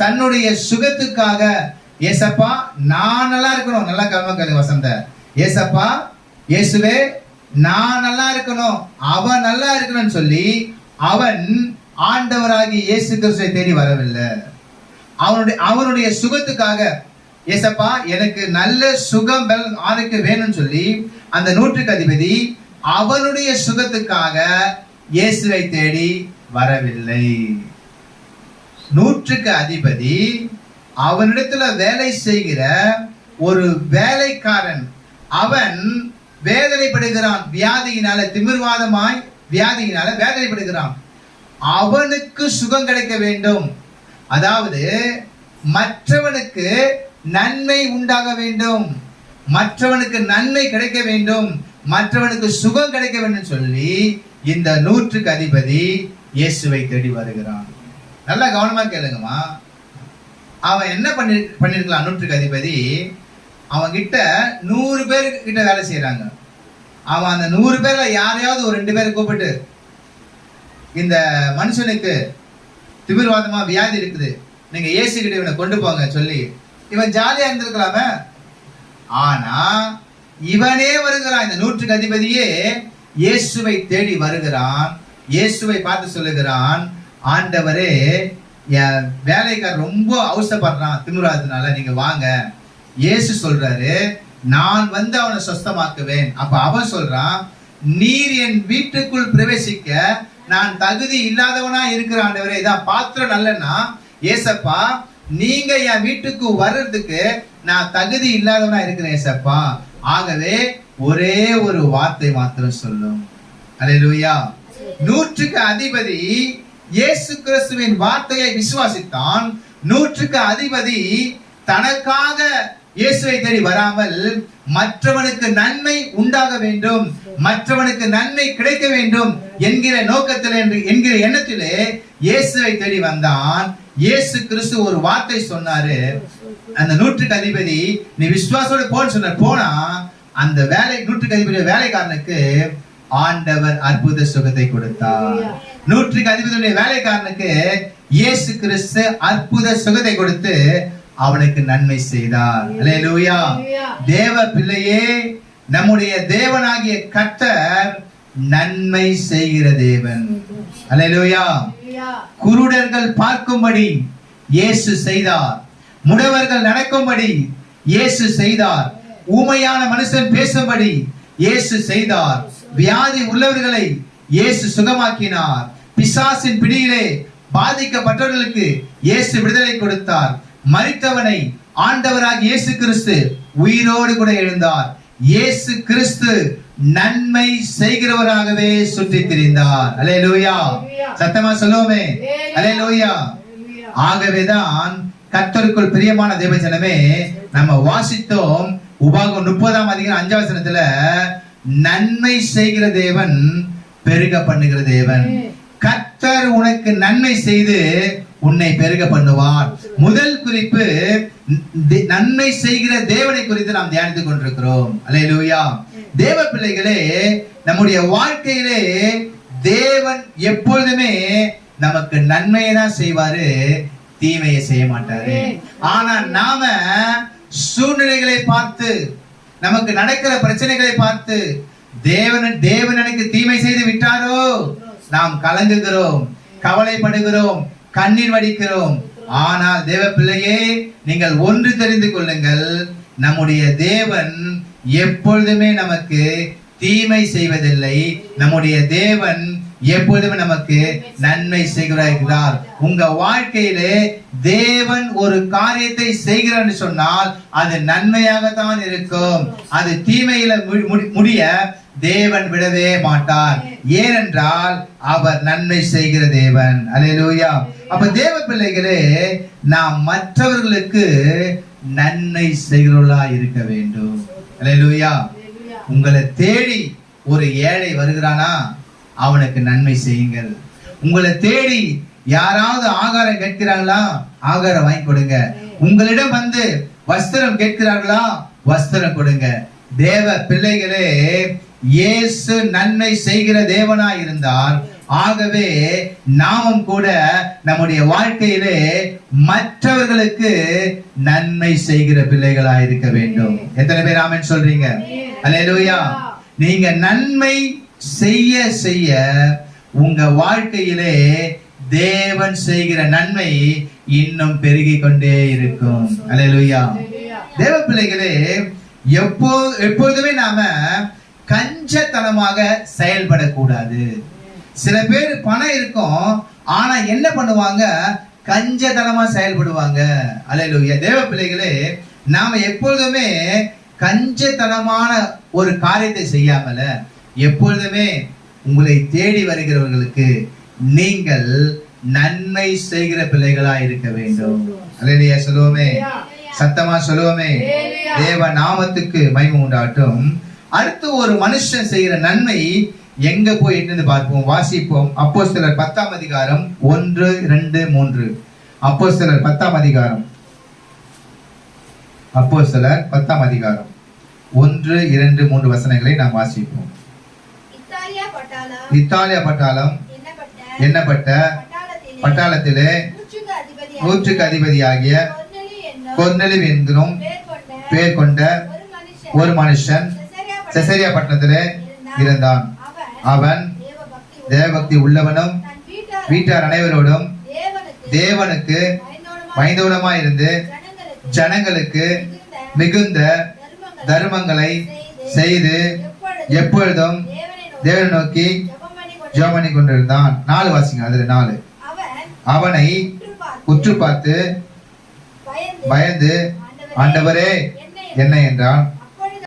தன்னுடைய சுகத்துக்காக ஏசப்பா நான் நல்லா இருக்கணும். நல்லா கல்வ கலு வசந்த. ஏசப்பா இயேசுவே நான் நல்லா இருக்கணும். அவன் நல்லா இருக்கணும்னு சொல்லி அவன் ஆண்டவராகி இயேசு கிறிஸ்துவை தேடி வரவில்லை. அவனுடைய அவனுடைய சுகத்துக்காக ஏசப்பா எனக்கு நல்ல சுகம் ஆணுக்கு வேணும்னு சொல்லி அந்த நூற்றுக்கு அதிபதி அவனுடைய சுகத்துக்காக இயேசுவை தேடி வரவில்லை. நூற்றுக்கு அதிபதி அவனிடத்துல வேலை செய்கிற ஒரு வேலைக்காரன் அவன் வேதனைப்படுகிறான் வியாதியினால திமிர்வாதமாய் வியாதியினால வேதனைப்படுகிறான். அவனுக்கு சுகம் கிடைக்க வேண்டும். அதாவது மற்றவனுக்கு நன்மை உண்டாக வேண்டும். மற்றவனுக்கு நன்மை கிடைக்க வேண்டும். மற்றவனுக்கு சுகம் கிடைக்க வேண்டும் சொல்லி இந்த நூற்றுக்கு அதிபதி இயேசுவை தேடி வருகிறான். நல்லா கவனமாக கேளுங்கம்மா. அவன் என்ன பண்ணி பண்ணியிருக்கலாம் நூற்றுக்கு அதிபதி. அவன் கிட்ட நூறு பேர் கிட்ட வேலை செய்கிறாங்க அவன் அந்த நூறு பேரில் யாரையாவது ஒரு ரெண்டு பேரை கூப்பிட்டு இந்த மனுஷனுக்கு திமிர்வாதமாக வியாதி இருக்குது. நீங்கள் ஏசி கிட்ட இவனை கொண்டு போங்க சொல்லி இவன் ஜாலியாக இருந்திருக்கலாமே. ஆனால் இவனே வருகிறான். இந்த நூற்றுக்கு அதிபதியே இயேசுவை தேடி வருகிறான். இயேசுவை பார்த்து சொல்லுகிறான். ஆண்டவரே என் வேலைக்கார் ரொம்ப அவசப்படுறான் திமுறாததுனால நீங்க வாங்க. இயேசு சொல்றாரு நான் வந்து அவனை சொஸ்தமாக்குவேன். அப்ப அவன் சொல்றான் நீர் என் வீட்டுக்குள் பிரவேசிக்க நான் தகுதி இல்லாதவனா இருக்கிற ஆண்டவரே. இதான் பாத்திரம் நல்லன்னா ஏசப்பா நீங்க என் வீட்டுக்கு வர்றதுக்கு நான் தகுதி இல்லாதவனா இருக்கிறேன் ஏசப்பா. ஆகவே ஒரே ஒரு வார்த்தை மாத்திரம் சொல்லும். அல்லேலூயா நூற்றுக்கு அதிபதி இயேசு கிறிஸ்துவின் வார்த்தையை விசுவாசித்தான். நூற்றுக்கு அதிபதி தனக்காக இயேசுவை தேடி வராமல் மற்றவனுக்கு நன்மை உண்டாக வேண்டும் மற்றவனுக்கு நன்மை கிடைக்க வேண்டும் என்கிற நோக்கத்தில் என்று என்கிற எண்ணத்திலே இயேசுவை தேடி வந்தான். இயேசு கிறிஸ்து ஒரு வார்த்தை சொன்னாரு. அந்த நூற்றுக்கு அதிபதி நீ விசுவாசோட போன்னு சொன்னார். போனா அந்த வேலை நூற்றுக்கு அதிபதி வேலைக்காரனுக்கு ஆண்டவர் அற்புத சுகத்தை கொடுத்தார். நூற்றுக்கு அதிபதியுடைய வேலைக்காரனுக்கு இயேசு கிறிஸ்து அற்புத சுகத்தை கொடுத்து அவனுக்கு நன்மை செய்தார். அல்லேலூயா தேவ பிள்ளையே நம்முடைய தேவனாகிய கர்த்தர் நன்மை செய்கிற தேவன். அல்லேலூயா குருடர்கள் பார்க்கும்படி இயேசு செய்தார். முடவர்கள் நடக்கும்படி இயேசு செய்தார். ஊமையான மனுஷன் பேசும்படி இயேசு செய்தார். வியாதி உள்ளவர்களை இயேசு சுகமாக்கினார். பிசாசின் பிடியிலே பாதிக்கப்பட்டவர்களுக்கு இயேசு விடுதலை கொடுத்தார். மறித்தவனை ஆண்டவராக இயேசு கிறிஸ்து உயிரோடு கூட எழுந்தார். இயேசு கிறிஸ்து நன்மை செய்கிறவராகவே சுற்றி திரிந்தார் அலே லோயா சத்தமா சொல்லுவோமே. லோயா ஆகவேதான் கத்தருக்குள் பிரியமான தேவஜனமே நம்ம வாசித்தோம் உபாகம் முப்பதாம் அதிகம் அஞ்சாவது நன்மை செய்கிற தேவன் பெருக பண்ணுகிற தேவன். கர்த்தர் உனக்கு நன்மை செய்து உன்னை பெருக பண்ணுவார். முதல் குறிப்பு நன்மை செய்கிற தேவனை குறித்து நாம் தியானித்துக் கொண்டிருக்கிறோம். அல்லேலூயா. தேவ பிள்ளைகளே நம்முடைய வாழ்க்கையிலே தேவன் எப்பொழுதுமே நமக்கு நன்மையை தான் செய்வாரு தீமையை செய்ய மாட்டாரு. ஆனா நாம சூழ்நிலைகளை பார்த்து நமக்கு நடக்கிற பிரச்சனைகளை பார்த்து தேவன் தேவன் எனக்கு தீமை செய்து விட்டாரோ? நாம் கலங்குகிறோம் கவலைப்படுகிறோம் கண்ணீர் வடிக்கிறோம். ஆனால் தேவ பிள்ளையே நீங்கள் ஒன்று தெரிந்து கொள்ளுங்கள். நம்முடைய தேவன் எப்பொழுதுமே நமக்கு தீமை செய்வதில்லை. நம்முடைய தேவன் எப்பொழுதுமே நமக்கு நன்மை செய்கிறார். உங்க வாழ்க்கையிலே தேவன் ஒரு காரியத்தை செய்கிறான்னு சொன்னால் அது நன்மையாகத்தான் இருக்கும். அது தீமையில மு- முடிய தேவன் விடவே மாட்டார். ஏனென்றால் அவர் நன்மை செய்கிற தேவன். அலையலூயா அப்ப தேவ பிள்ளைகளே நாம் மற்றவர்களுக்கு நன்மை செய்கிறவர்களா இருக்க வேண்டும். அலையலூயா உங்களை தேடி ஒரு ஏழை வருகிறானா? அவனுக்கு நன்மை செய்யுங்கள். உங்களை தேடி யாராவது ஆகாரம் கேட்கிறாங்களா? ஆகாரம் வாங்கி கொடுங்க. உங்களிடம் வந்து வஸ்திரம் கேட்கிறார்களா? வஸ்திரம் கொடுங்க. தேவ பிள்ளைகளே இயேசு நன்மை செய்கிற தேவனாய் இருந்தால் ஆகவே நாமும் கூட நம்முடைய வாழ்க்கையிலே மற்றவர்களுக்கு நன்மை செய்கிற பிள்ளைகளா இருக்க வேண்டும் எத்தனை பேர் ஆமென் சொல்றீங்க? அல்லேலூயா நீங்க நன்மை செய்ய செய்ய உங்க வாழ்க்கையிலே தேவன் செய்கிற நன்மை இன்னும் பெருகி கொண்டே இருக்கும். அல்லேலூயா தேவ பிள்ளைகளே எப்போ எப்பொழுதுமே நாம கஞ்சத்தனமாக செயல்படக்கூடாது. சில பேர் பணம் இருக்கும் ஆனா என்ன பண்ணுவாங்க? கஞ்சத்தனமா செயல்படுவாங்க. அல்லேலூயா. தேவ பிள்ளைகளே நாம எப்பொழுதுமே கஞ்சத்தனமான ஒரு காரியத்தை செய்யாமல எப்பொழுதுமே உங்களை தேடி வருகிறவர்களுக்கு நீங்கள் நன்மை செய்கிற பிள்ளைகளா இருக்க வேண்டும். அல்லேலூயா. சொல்லுவோமே. சத்தமா சொல்லுவோமே. தேவ நாமத்துக்கு மகிமை உண்டாட்டும் அடுத்து ஒரு மனுஷன் செய்கிற நன்மை எங்க போய் என்னன்னு பார்ப்போம். வாசிப்போம். அப்போஸ்தலர் பத்தாம் அதிகாரம் ஒன்று இரண்டு மூன்று. அப்போஸ்தலர் பத்தாம் அதிகாரம். அப்போஸ்தலர் பத்தாம் அதிகாரம். ஒன்று இரண்டு மூன்று வசனங்களை நாம் வாசிப்போம். இத்தாலியா பட்டாளம் எண்ணப்பட்ட பட்டாளத்திலே நூற்றுக்கு அதிபதியாகிய கொர்நெலிவ் என்கிறோம் பேர் கொண்ட ஒரு மனுஷன் செசரியா செசரியா பட்டணத்திலே இருந்தான். அவன் தேவபக்தி உள்ளவனும் வீட்டார் அனைவரோடும் தேவனுக்கு தேவனுக்கு இருந்து ஜனங்களுக்கு மிகுந்த தர்மங்களை செய்து எப்பொழுதும் தேவனை நோக்கி தேவனை ஜெபம் பண்ணி கொண்டிருந்தான். நாலு வாசிங்க அதுல நாலு. அவனை உற்று பார்த்து பயந்து ஆண்டவரே என்ன என்றான்.